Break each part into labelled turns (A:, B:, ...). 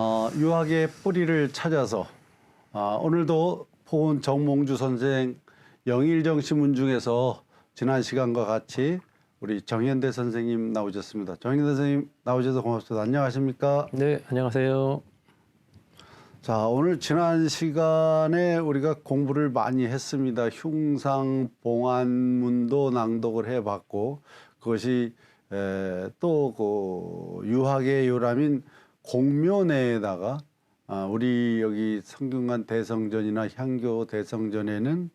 A: 어, 유학의 뿌리를 찾아서 아, 오늘도 포은 정몽주 선생 영일정 시문 중에서 지난 시간과 같이 우리 정현대 선생님 나오셨습니다. 정현대 선생님 나오셔서 고맙습니다. 안녕하십니까?
B: 네, 안녕하세요.
A: 자, 오늘 지난 시간에 우리가 공부를 많이 했습니다. 흉상 봉안문도 낭독을 해봤고 그것이 또그 유학의 요람인 공묘내에다가 아, 우리 여기 성균관 대성전이나 향교 대성전에는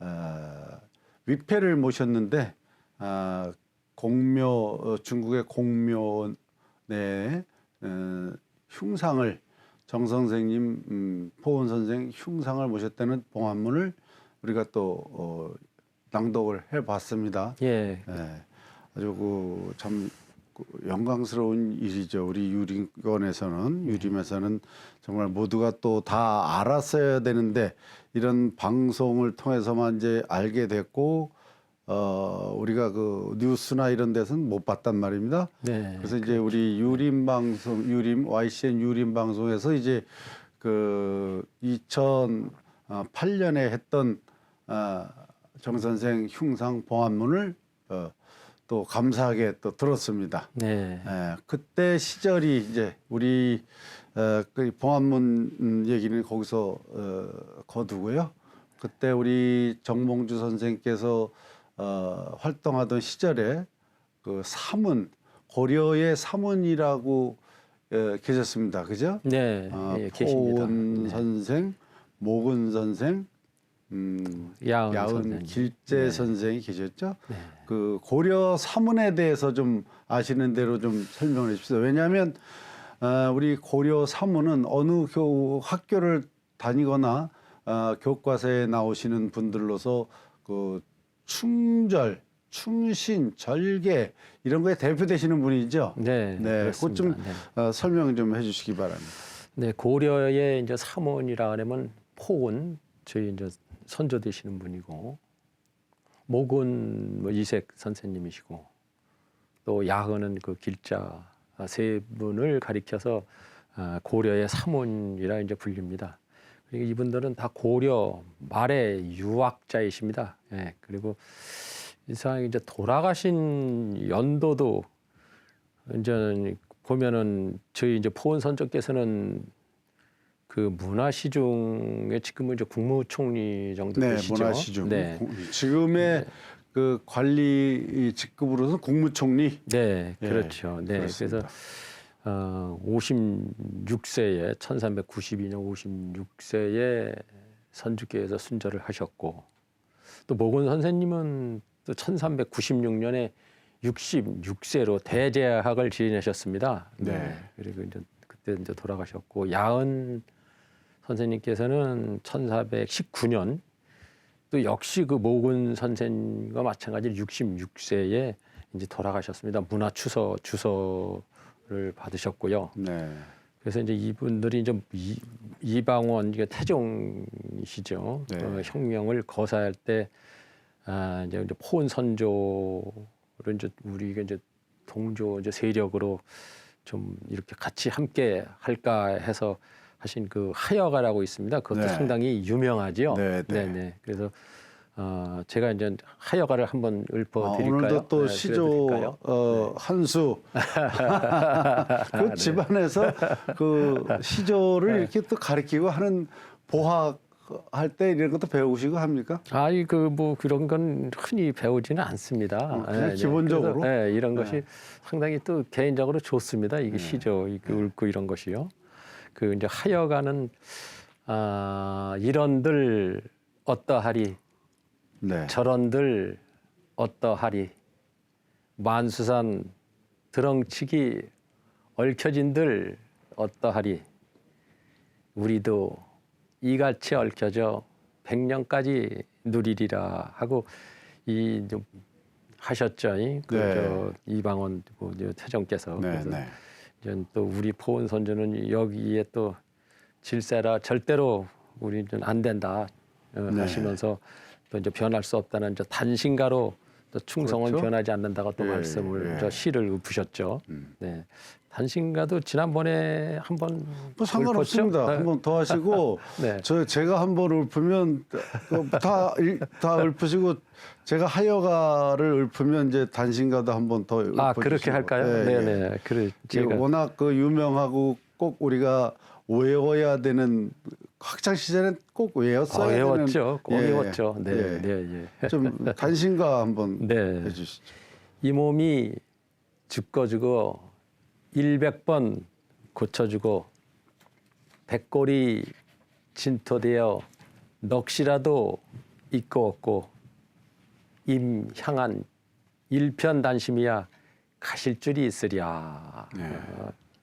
A: 어, 위패를 모셨는데 아, 공묘 어, 중국의 공묘 내 어, 흉상을 정 선생님, 음, 포원 선생 흉상을 모셨다는 봉안문을 우리가 또 어, 낭독을 해봤습니다.
B: 예,
A: 예, 아주 그참 영광스러운 일이죠. 우리 유림권에서는 유림에서는 정말 모두가 또 다 알았어야 되는데 이런 방송을 통해서만 이제 알게 됐고 어 우리가 그 뉴스나 이런 데서는 못 봤단 말입니다.
B: 네.
A: 그래서 이제 우리 유림 방송 유림 YCN 유림 방송에서 이제 그 2008년에 했던 아, 정 선생 흉상 봉안문을 어, 또 감사하게 또 들었습니다.
B: 네.
A: 예, 그때 시절이 이제 우리 어, 그 봉안문 음, 얘기는 거기서 어, 거두고요. 그때 우리 정몽주 선생께서 어, 활동하던 시절에 그 사문 고려의 사문이라고 어, 계셨습니다. 그죠?
B: 네.
A: 아,
B: 예, 계십니다.
A: 포은
B: 네.
A: 선생, 모근 선생, 음,
B: 야은,
A: 야은. 길재
B: 네.
A: 선생이 계셨죠.
B: 네.
A: 그 고려 사문에 대해서 좀 아시는 대로 좀 설명해 주십시오. 왜냐하면 어, 우리 고려 사문은 어느 교 학교를 다니거나 어, 교과서에 나오시는 분들로서 그 충절, 충신, 절개 이런 거에 대표되시는 분이죠.
B: 네.
A: 네, 그것 좀
B: 그렇습니다. 네.
A: 어, 설명 좀 해주시기 바랍니다.
B: 네, 고려의 이제 사문이라 하면 포은 저희 이제 선조 되시는 분이고 목은 뭐 이색 선생님이시고 또 야은은 그 길자 세 분을 가리켜서 아, 고려의 사문이라 이제 불립니다. 그리고 이분들은 다 고려 말의 유학자이십니다. 예, 그리고 이상 이제 돌아가신 연도도 이제 보면은 저희 이제 포원 선조께서는 그 문화 시중에 지금은 이제 국무총리 정도
A: 네,
B: 되시죠.
A: 문화 시중.
B: 네.
A: 지금의 그 관리 직급으로서 국무총리.
B: 네,
A: 예,
B: 그렇죠. 네,
A: 그렇습니다.
B: 그래서 어, 56세에 1392년 56세에 선주께서 순절을 하셨고 또 모근 선생님은 또 1396년에 66세로 대제학을 지내셨습니다.
A: 네.
B: 그리고 이제 그때 이제 돌아가셨고 야은 선생님께서는 1419년 또 역시 그 모근 선생과 마찬가지로 66세에 이제 돌아가셨습니다. 문화 추서 주서를 받으셨고요.
A: 네.
B: 그래서 이제 이분들이 이제 이, 이방원 이게 태종이시죠.
A: 네.
B: 어, 혁명을 거사할 때 아, 이제, 이제 포은 선조를 이제 우리가 이제 동조 이제 세력으로 좀 이렇게 같이 함께 할까 해서 하신 그 하여가라고 있습니다. 그것도
A: 네.
B: 상당히 유명하지요.
A: 네, 네.
B: 네. 그래서 어, 제가 이제 하여가를 한번
A: 아,
B: 읊어드릴까요?
A: 오늘도 또
B: 네,
A: 시조 어, 한수 그
B: 네.
A: 집안에서 그 시조를 이렇게 또 가르치고 하는 보학 할때 이런 것도 배우시고 합니까?
B: 아이 그뭐 그런 건 흔히 배우지는 않습니다.
A: 어, 그냥
B: 예, 예.
A: 기본적으로?
B: 예, 이런
A: 네.
B: 것이 상당히 또 개인적으로 좋습니다. 이게 시조, 이게 읊고 이런 것이요. 그 이제 하여가는 아 이런들 어떠하리,
A: 네.
B: 저런들 어떠하리, 만수산 드렁치기 얽혀진들 어떠하리, 우리도 이같이 얽혀져 백년까지 누리리라 하고 이 좀 하셨죠. 이 그
A: 네.
B: 저 이방원 그 태정께서
A: 네,
B: 그래서
A: 네.
B: 또 우리 포은 선조는 여기에 또 질세라 절대로 우리 는 안 된다 어,
A: 네.
B: 하시면서 또 이제 변할 수 없다는 이제 단신가로 또 충성은
A: 그렇죠.
B: 변하지 않는다고 또
A: 예,
B: 말씀을
A: 예.
B: 저 시를 읊으셨죠.
A: 음.
B: 네. 단신가도 지난번에 한번
A: 뭐 상관없습니다.
B: 읊었죠?
A: 한번 더 하시고
B: 네.
A: 저 제가 한번 읊으면 다다 읊으시고 제가 하여가를 읊으면 이제 단신가도 한번 더 읊어
B: 아 그렇게 할까요? 네, 네. 그래 제가
A: 워낙 그 유명하고 꼭 우리가 외워야 되는 학창 시절엔 꼭
B: 아,
A: 외웠어야
B: 외웠죠. 꼭
A: 되는 예,
B: 외웠죠. 네,
A: 예.
B: 네, 예.
A: 좀 단신가 한번
B: 네.
A: 해주시죠.
B: 이 몸이 죽어주고 100번 고쳐주고 백골이 진토되어 넋이라도 있고 없고 임 향한 일편단심이야 가실 줄이 있으랴
A: 네.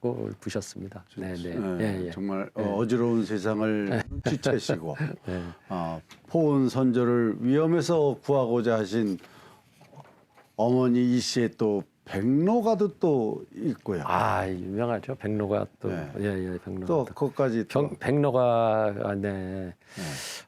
B: 고 부셨습니다. 네, 네.
A: 예,
B: 예, 예.
A: 정말 어, 어지러운 세상을 눈치채시고
B: 네.
A: 어, 포온 선조를 위험에서 구하고자 하신 어머니 이 씨의 또 백로가도 또 있고요.
B: 아 유명하죠. 백로가 또
A: 네.
B: 예 예 백로가
A: 또
B: 또.
A: 그것까지 또
B: 병, 백로가 아, 네.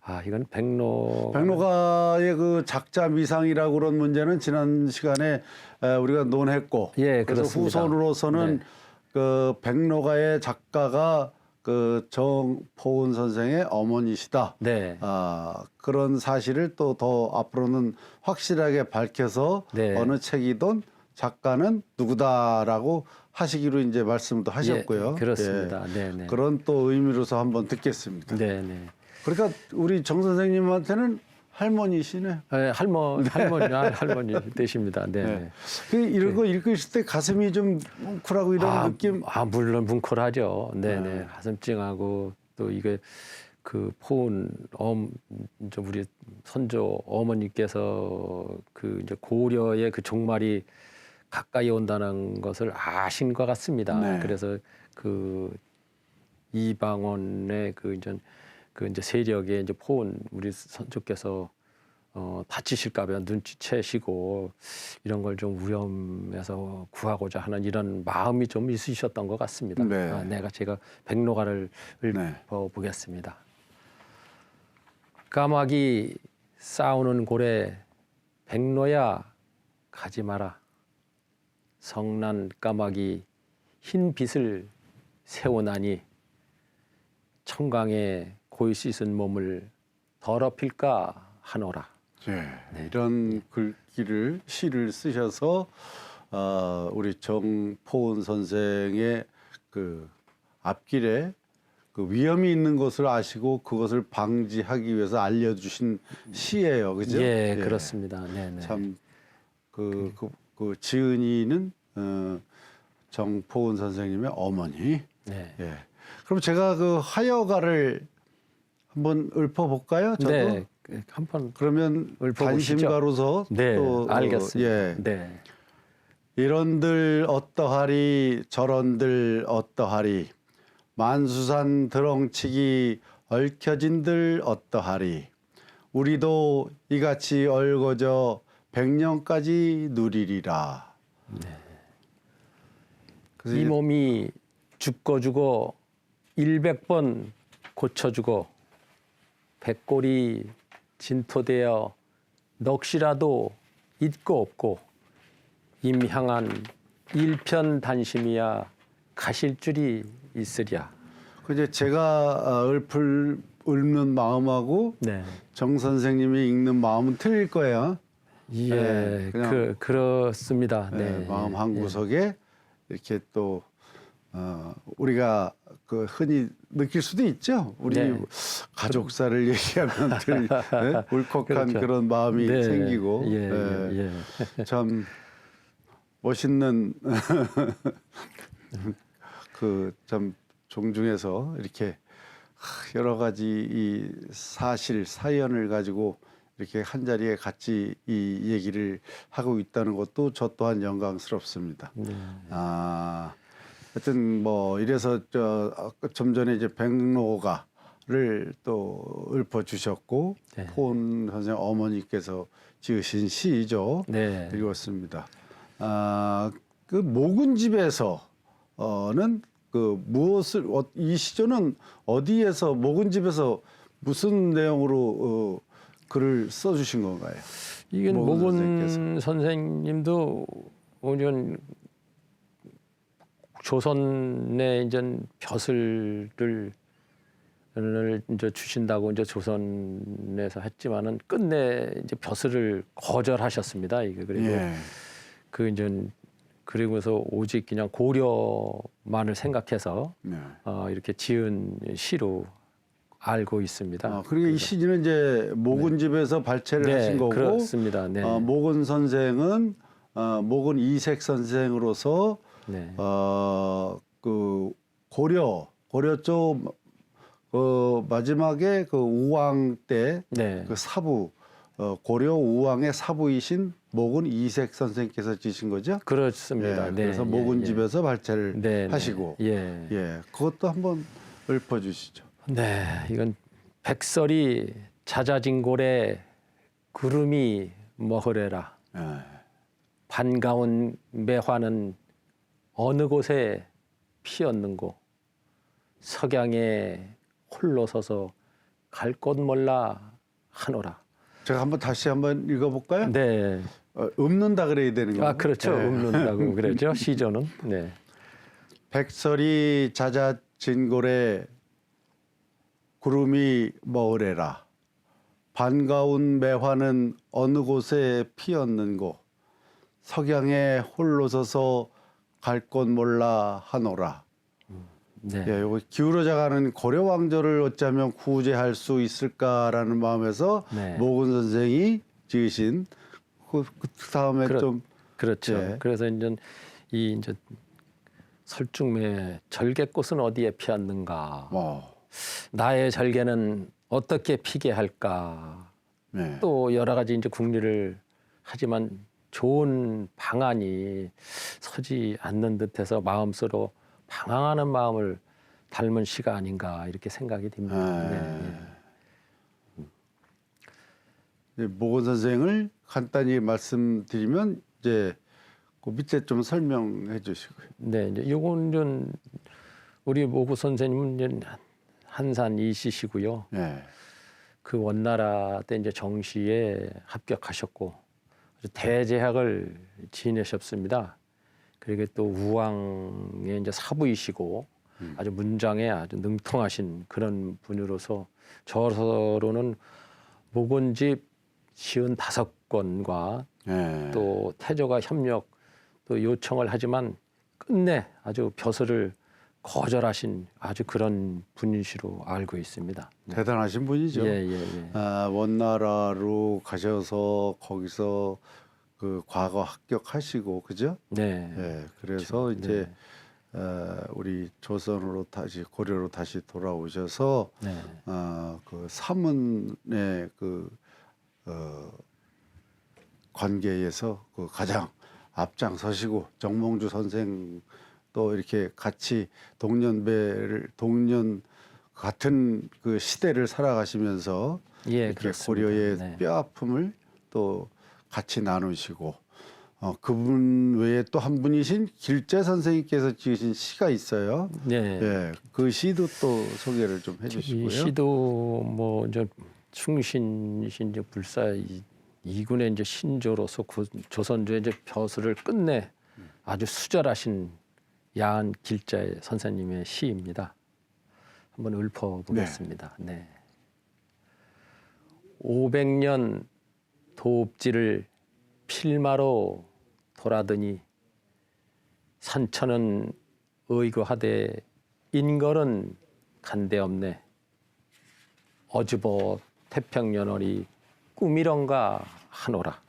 B: 아 이건 백로
A: 백로가의 그 작자 미상이라고 그런 문제는 지난 시간에 에, 우리가 논했고
B: 예,
A: 그래서
B: 그렇습니다.
A: 후손으로서는
B: 네.
A: 그 백로가의 작가가 그 정포은 선생의 어머니시다.
B: 네.
A: 아, 그런 사실을 또 더 앞으로는 확실하게 밝혀서
B: 네.
A: 어느 책이든 작가는 누구다라고 하시기로 이제 말씀도 하셨고요.
B: 예, 그렇습니다.
A: 예.
B: 네, 네.
A: 그런 또 의미로서 한번 듣겠습니다.
B: 네, 네.
A: 그러니까 우리 정 선생님한테는 할머니시네.
B: 예, 할머 할머니 아, 할머니 되십니다. 네.
A: 네.
B: 네.
A: 그 이런 거 읽으실 때 가슴이 좀 뭉클하고 이런
B: 아,
A: 느낌.
B: 아 물론 뭉클하죠. 네,
A: 네.
B: 네. 가슴 찡하고 또 이게 그 포운 엄 이제 우리 선조 어머니께서 그 이제 고려의 그 종말이 가까이 온다는 것을 아신 것 같습니다.
A: 네.
B: 그래서 그 이방원의 그 이제 그 이제 세력에 이제 포운 우리 선조께서 어, 다치실까봐 눈치채시고 이런 걸 좀 위험해서 구하고자 하는 이런 마음이 좀 있으셨던 것 같습니다.
A: 네.
B: 아, 내가 제가 백로가를
A: 네.
B: 읊어보겠습니다. 까마귀 싸우는 고래 백로야 가지 마라. 성난 까마귀 흰 빛을 세워나니 청강에 고이 씻은 몸을 더럽힐까 하노라.
A: 예, 이런 글귀를 시를 쓰셔서 어, 우리 정포은 선생의 그 앞길에 그 위험이 있는 것을 아시고 그것을 방지하기 위해서 알려주신 시예요, 그죠?
B: 예, 그렇습니다. 네, 네.
A: 참 그 그, 그 지은이는 어, 정포은 선생님의 어머니.
B: 네.
A: 예. 그럼 제가 그 하여가를 한번 읊어볼까요? 저도.
B: 네. 그 한번
A: 그러면
B: 읊어보시죠.
A: 단심가로서
B: 네,
A: 또 어,
B: 알겠습니다.
A: 예.
B: 네.
A: 이런들 어떠하리 저런들 어떠하리 만수산 드렁치기 얽혀진들 어떠하리 우리도 이같이 얼거져 백년까지 누리리라. 그래서
B: 이
A: 이제
B: 몸이 죽고 일백 번 고쳐주고 백골이 진토되어 넋이라도 있고 없고 임향한 일편단심이야 가실 줄이 있으랴.
A: 그 이제 제가 어, 읊을 읊는 마음하고
B: 네.
A: 정 선생님이 읽는 마음은 틀릴 거예요.
B: 예,
A: 네, 그냥-
B: 그 그렇습니다.
A: 네,
B: 네.
A: 마음 한 구석에 이렇게 또 어, 우리가 그 흔히 느낄 수도 있죠. 우리
B: 네.
A: 가족사를 얘기하면 늘 네? 울컥한
B: 그렇죠.
A: 그런 마음이
B: 네,
A: 생기고
B: 예,
A: 네.
B: 예, 예.
A: 참 멋있는 그 참 종중에서 이렇게 하, 여러 가지 이 사실 사연을 가지고 이렇게 한 자리에 같이 이 얘기를 하고 있다는 것도 저 또한 영광스럽습니다.
B: 네.
A: 아, 하여튼 뭐 이래서 저 아까 좀 전에 이제 백로가를 또 읊어 주셨고
B: 네.
A: 폰 선생 어머니께서 지으신 시죠.
B: 네.
A: 읽었습니다. 아, 그 모근집에서는 그 무엇을 어, 이 시조는 어디에서 모근집에서 무슨 내용으로 어, 글을 써주신 건가요?
B: 이게
A: 모근
B: 모근 선생님도 오전 조선에 이제 벼슬을 을 이제 주신다고 이제 조선에서 했지만은 끝내 이제 벼슬을 거절하셨습니다. 이게 그리고
A: 예.
B: 그 이제 그리고서 오직 그냥 고려만을 생각해서
A: 네.
B: 어, 이렇게 지은 시로 알고 있습니다.
A: 아, 그리고 이 시지는 이제 모근 집에서 발췌를 하신 거고
B: 네. 그렇습니다. 네.
A: 어, 모근 선생은 어, 모근 이색 선생으로서
B: 네.
A: 어, 그 고려 고려 쪽 그 마지막에 그 우왕 때그
B: 네.
A: 사부 어, 고려 우왕의 사부이신 모근 이색 선생께서 지신 거죠?
B: 그렇습니다.
A: 예,
B: 네.
A: 그래서
B: 예,
A: 모근집에서 발췌를
B: 예. 네, 네.
A: 하시고
B: 예.
A: 예, 그것도 한번 읊어주시죠.
B: 네, 이건 백설이 자자진골에 구름이 머흐레라
A: 예.
B: 반가운 매화는 어느 곳에 피었는고 석양에 홀로 서서 갈 곳 몰라 하노라.
A: 제가 한번 다시 한번 읽어볼까요?
B: 네,
A: 어, 읊는다 그래야 되는 거예요.
B: 아 그렇죠.
A: 예.
B: 읊는다고 그러죠. 시조는. 네,
A: 백설이 잦아진골에 구름이 머으래라. 반가운 매화는 어느 곳에 피었는고 석양에 홀로 서서 갈 곳 몰라 하노라.
B: 네,
A: 예, 요거 기울어져 가는 고려 왕조를 어쩌면 구제할 수 있을까라는 마음에서
B: 네.
A: 모근 선생이 지으신 그, 그 다음에
B: 그렇-
A: 좀
B: 그렇죠.
A: 예.
B: 그래서 이제 이 이제 설중매 절개꽃은 어디에 피었는가?
A: 뭐,
B: 나의 절개는 어떻게 피게 할까?
A: 네.
B: 또 여러 가지 이제 궁리를 하지만 좋은 방안이 서지 않는 듯해서 마음속으로 방황하는 마음을 닮은 시가 아닌가 이렇게 생각이 듭니다.
A: 아,
B: 네, 예.
A: 예, 모건 선생을 간단히 말씀드리면 이제 그 밑에 좀 설명해 주시고요.
B: 네, 이제 요건 좀 우리 모구 선생님은 한산 이시시고요.
A: 예.
B: 그 원나라 때 이제 정시에 합격하셨고 아주 대제학을 지내셨습니다. 그리고 또 우왕의 이제 사부이시고 아주 문장에 아주 능통하신 그런 분으로서 저서로는 목원집 시은 다섯 권과
A: 예.
B: 또 태조가 협력 또 요청을 하지만 끝내 아주 벼슬을 거절하신 아주 그런 분이시로 알고 있습니다.
A: 대단하신 분이죠.
B: 예, 예, 예.
A: 아, 원나라로 가셔서 거기서 그 과거 합격하시고 그죠?
B: 네.
A: 예. 그래서
B: 그렇죠.
A: 이제 어, 우리 조선으로 다시 고려로 다시 돌아오셔서
B: 네.
A: 어, 그 사문의 그 어, 관계에서 그 가장 앞장서시고 정몽주 선생 또 이렇게 같이 동년배를 동년 같은 그 시대를 살아가시면서
B: 예,
A: 이렇게
B: 그렇습니다.
A: 고려의
B: 네.
A: 뼈 아픔을 또 같이 나누시고 어, 그분 외에 또 한 분이신 길재 선생님께서 지으신 시가 있어요.
B: 네.
A: 예, 그 시도 또 소개를
B: 좀이
A: 해주시고요.
B: 시도 뭐 이제 충신이신 이제 불사 이, 이군의 이제 신조로서 구- 조선조의 이제 벼슬을 끝내 아주 수절하신 야한 길자의 선생님의 시입니다. 한번 읊어보겠습니다. 네. 500년 도읍지를 필마로 돌아더니 산천은 의거하되 인걸은 간데 없네. 어주보 태평연월이 꿈이런가 하노라.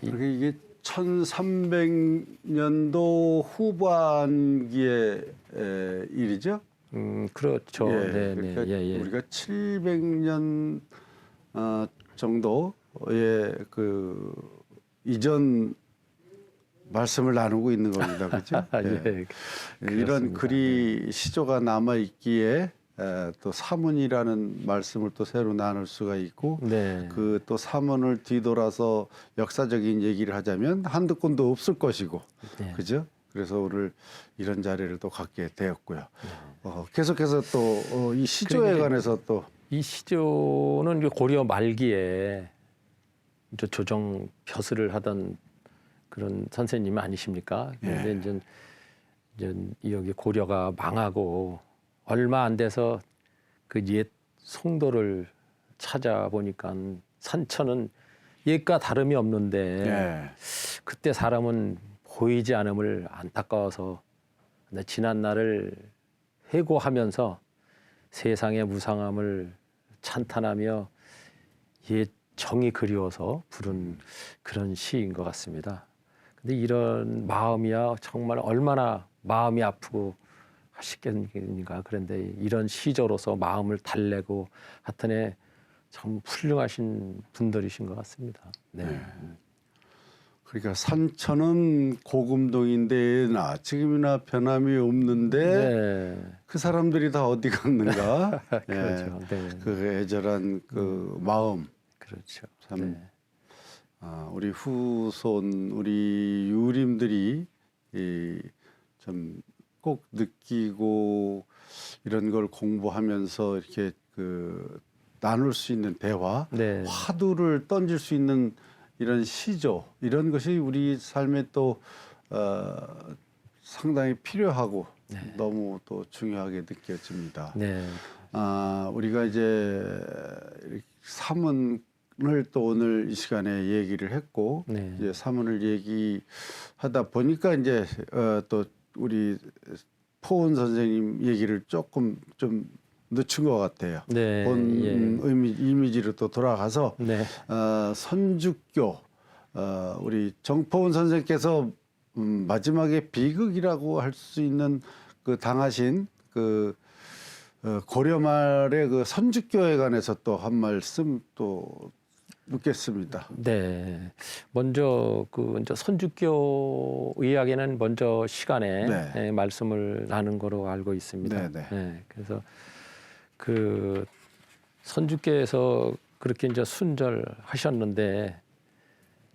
A: 그렇게 이게 1300년도 후반기의 에, 일이죠.
B: 음 그렇죠.
A: 예,
B: 네,
A: 그러니까
B: 네, 예, 예.
A: 우리가 700년 어, 정도의 그 이전 말씀을 나누고 있는 겁니다, 그렇죠?
B: 아,
A: 예.
B: 예.
A: 이런. 글이 시조가 남아 있기에 에, 또 사문이라는 말씀을 또 새로 나눌 수가 있고
B: 네.
A: 그또 사문을 뒤돌아서 역사적인 얘기를 하자면 한두 건도 없을 것이고
B: 네.
A: 그죠? 그래서 오늘 이런 자리를 또 갖게 되었고요.
B: 네.
A: 어, 계속해서 또이 시조에
B: 그러니까
A: 관해서 또
B: 이 시조는 고려 말기에 저 조정 벼슬을 하던 그런 선생님 아니십니까? 근데
A: 예.
B: 이제, 이제 여기 고려가 망하고 얼마 안 돼서 그 옛 송도를 찾아보니까 산천은 옛과 다름이 없는데
A: 예.
B: 그때 사람은 보이지 않음을 안타까워서 지난 날을 해고하면서 세상의 무상함을 찬탄하며 옛 정이 그리워서 부른 그런 시인 것 같습니다. 근데 이런 마음이야 정말 얼마나 마음이 아프고 하시겠는가 그런데 이런 시저로서 마음을 달래고 하여튼에 참 훌륭하신 분들이신 것 같습니다. 네.
A: 그러니까 산천은 고금동인데 나 지금이나 변함이 없는데
B: 네.
A: 그 사람들이 다 어디 갔는가?
B: 그렇죠. 네.
A: 예. 그 애절한 그 마음.
B: 그렇죠.
A: 참
B: 네.
A: 아, 우리 후손 우리 유림들이 좀 꼭 느끼고 이런 걸 공부하면서 이렇게 그 나눌 수 있는 대화,
B: 네.
A: 화두를 던질 수 있는 이런 시조 이런 것이 우리 삶에 또 어, 상당히 필요하고 너무 또 중요하게 느껴집니다.
B: 네.
A: 아, 우리가 이제 사문을 또 오늘 이 시간에 얘기를 했고
B: 네.
A: 이제 사문을 얘기하다 보니까 이제 어, 또 우리 포은 선생님 얘기를 조금 좀 늦춘 것 같아요.
B: 네.
A: 본
B: 예.
A: 이미, 이미지로 또 돌아가서
B: 네.
A: 어, 선주교 어, 우리 정포은 선생께서 음, 마지막에 비극이라고 할 수 있는 그 당하신 그 어, 고려 말의 그 선주교에 관해서 또 한 말씀 또 묻겠습니다.
B: 네. 먼저 그 이제 선주교 이야기는 먼저 시간에
A: 네.
B: 예, 말씀을 나눈 거로 알고 있습니다.
A: 네, 네.
B: 그래서 그 선주께서 그렇게 이제 순절하셨는데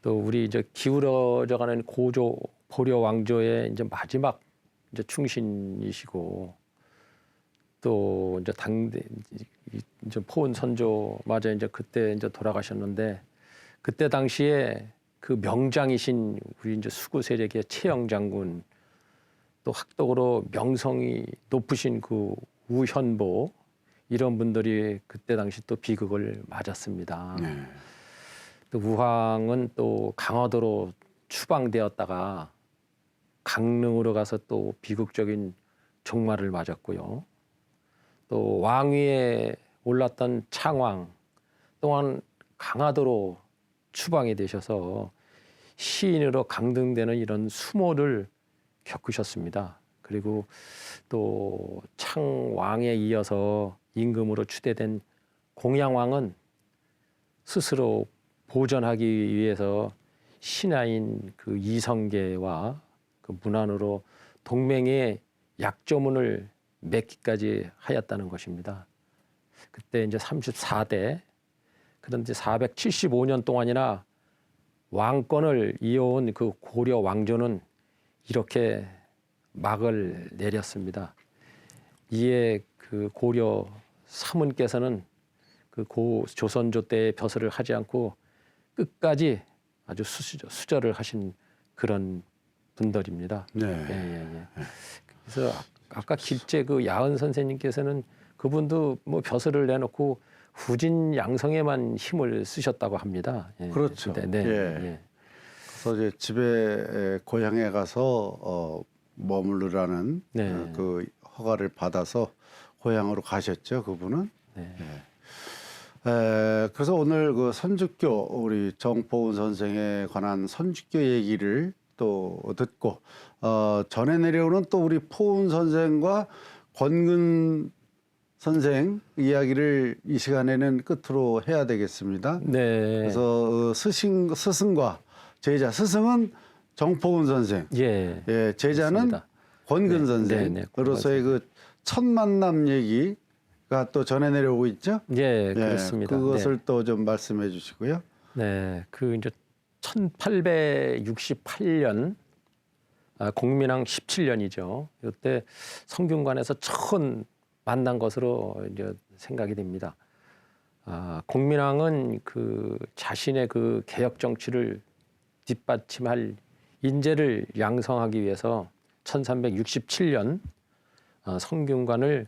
B: 또 우리 이제 기울어져가는 고조 고려 왕조의 이제 마지막 이제 충신이시고 또 이제 당대 이제 포은 선조마저 이제 그때 이제 돌아가셨는데 그때 당시에 그 명장이신 우리 이제 수구 세력의 최영 장군 또 학독으로 명성이 높으신 그 우현보 이런 분들이 그때 당시 또 비극을 맞았습니다.
A: 네.
B: 또 우황은 또 강화도로 추방되었다가 강릉으로 가서 또 비극적인 종말을 맞았고요. 또 왕위에 올랐던 창왕 또한 강화도로 추방이 되셔서 시인으로 강등되는 이런 수모를 겪으셨습니다. 그리고 또 창왕에 이어서 임금으로 추대된 공양왕은 스스로 보전하기 위해서 신하인 그 이성계와 그 문안으로 동맹의 약조문을 맺기까지 하였다는 것입니다. 그때 이제 34대 그런데 475년 동안이나 왕권을 이어온 그 고려 왕조는 이렇게 막을 내렸습니다. 이에 그 고려 사문께서는 그 고 조선조 때의 벼슬을 하지 않고 끝까지 아주 수저, 수절을 하신 그런 분들입니다.
A: 네.
B: 예, 예, 예. 그래서 아- 아까 길재 그 야은 선생님께서는 그분도 뭐 벼슬을 내놓고 후진 양성에만 힘을 쓰셨다고 합니다. 예.
A: 그렇죠.
B: 네, 네,
A: 예.
B: 예.
A: 그래서 이제 집에 에, 고향에 가서 어, 머무르라는
B: 네.
A: 어, 그 허가를 받아서 고향으로 가셨죠. 그분은.
B: 네.
A: 에, 그래서 오늘 그 선주교 우리 정포은 선생에 관한 선주교 얘기를 또 듣고 어, 전해 내려오는 또 우리 포은 선생과 권근 선생 이야기를 이 시간에는 끝으로 해야 되겠습니다.
B: 네.
A: 그래서 어, 스승 스승과 제자 스승은 정포은 선생,
B: 예.
A: 예, 제자는
B: 그렇습니다.
A: 권근
B: 네,
A: 선생.
B: 네, 네,
A: 으로서의 그첫 만남 얘기가 또 전해 내려오고 있죠.
B: 예,
A: 예,
B: 그렇습니다.
A: 그것을 또좀 말씀해 주시고요.
B: 네. 네. 그 이제 1868년 아, 공민왕 17년이죠. 이때 성균관에서 처음 만난 것으로 이제 생각이 됩니다. 아, 공민왕은 그 자신의 그 개혁 정치를 뒷받침할 인재를 양성하기 위해서 1367년 어, 성균관을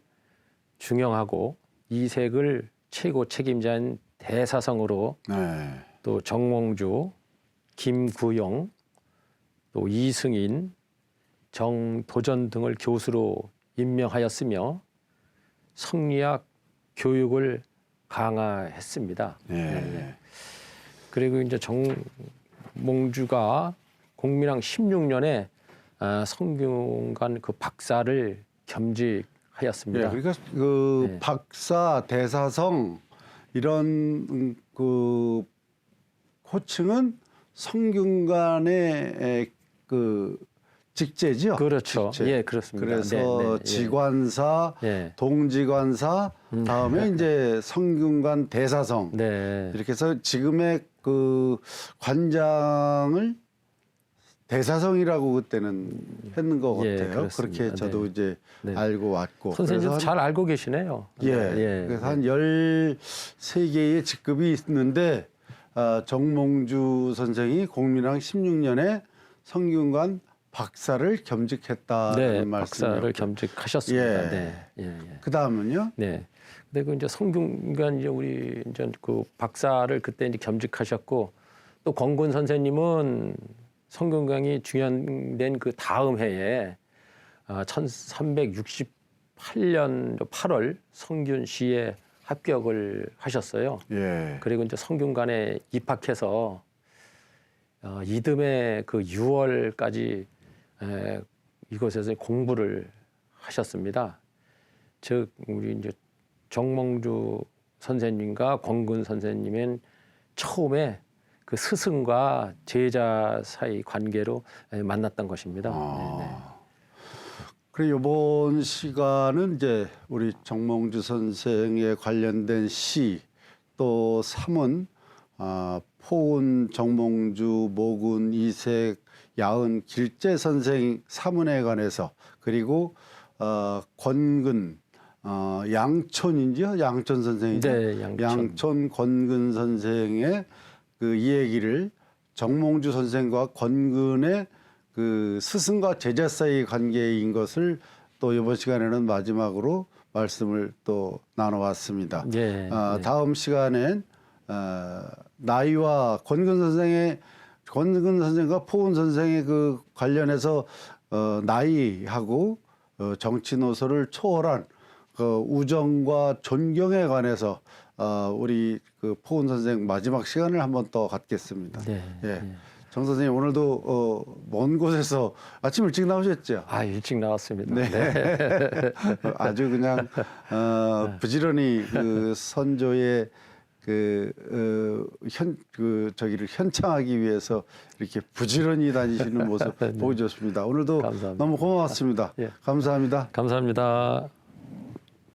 B: 중영하고 이색을 최고 책임자인 대사성으로
A: 네.
B: 또 정몽주, 김구용, 또 이승인, 정도전 등을 교수로 임명하였으며 성리학 교육을 강화했습니다.
A: 네.
B: 그리고 이제 정몽주가 공민왕 16년에 아, 성균관 그 박사를 겸직하였습니다.
A: 예, 그러니까 그
B: 네.
A: 박사, 대사성 이런 음, 그 호칭은 성균관의 에, 그 직제죠.
B: 그렇죠.
A: 직제.
B: 예, 그렇습니다.
A: 그래서
B: 네, 네, 예.
A: 지관사,
B: 예.
A: 동지관사 다음에 이제 성균관 대사성
B: 네.
A: 이렇게 해서 지금의 그 관장을 대사성이라고 그때는 했는 것
B: 예,
A: 같아요.
B: 그렇습니다.
A: 그렇게 저도
B: 네.
A: 이제
B: 네.
A: 알고 왔고.
B: 선생님 잘 알고 계시네요.
A: 예.
B: 예.
A: 그래서 한 13개의 직급이 있는데 아, 정몽주 선생이 공민왕 16년에 성균관 박사를 겸직했다는
B: 네,
A: 말씀이요.
B: 박사를 겸직하셨습니다.
A: 예.
B: 네, 예, 예.
A: 그 다음은요?
B: 네. 근데 그 이제 성균관 이제 우리 이제 그 박사를 그때 이제 겸직하셨고 또 권군 선생님은 성균관이 중요된 그 다음 해에 아, 1368년 8월 성균 시에 합격을 하셨어요.
A: 예.
B: 그리고 이제 성균관에 입학해서 어, 이듬해 그 6월까지 에, 이곳에서 공부를 하셨습니다. 즉 우리 이제 정몽주 선생님과 권근 선생님은 처음에 그 스승과 제자 사이 관계로 에, 만났던 것입니다. 네, 네.
A: 아. 그리고 이번 시간은 이제 우리 정몽주 선생에 관련된 시 또 삼은 아, 포운 정몽주 모군 이색 야은 길재 선생 사문에 관해서 그리고 어, 권근 어, 양촌인지요 양촌 선생이죠
B: 네, 양촌.
A: 양촌 권근 선생의 그이 얘기를 정몽주 선생과 권근의 그 스승과 제자 사이 관계인 것을 또 이번 시간에는 마지막으로 말씀을 또 나눠왔습니다.
B: 예,
A: 아,
B: 네.
A: 다음 시간엔 어, 나이와 권근 선생의 권근 선생과 포은 선생의 그 관련해서 어, 나이하고 어, 정치 노선을 초월한 그 우정과 존경에 관해서 어, 우리 그 포은 선생 마지막 시간을 한번 더 갖겠습니다.
B: 네,
A: 예.
B: 네.
A: 정 선생님 오늘도 어, 먼 곳에서 아침 일찍 나오셨죠?
B: 아 일찍 나왔습니다.
A: 네. 아주 그냥 어, 부지런히 그 선조의 그현그 저기를 현창하기 위해서 이렇게 부지런히 다니시는 모습
B: 네.
A: 보기 좋습니다. 오늘도
B: 감사합니다.
A: 너무 고마웠습니다.
B: 예.
A: 감사합니다.
B: 감사합니다.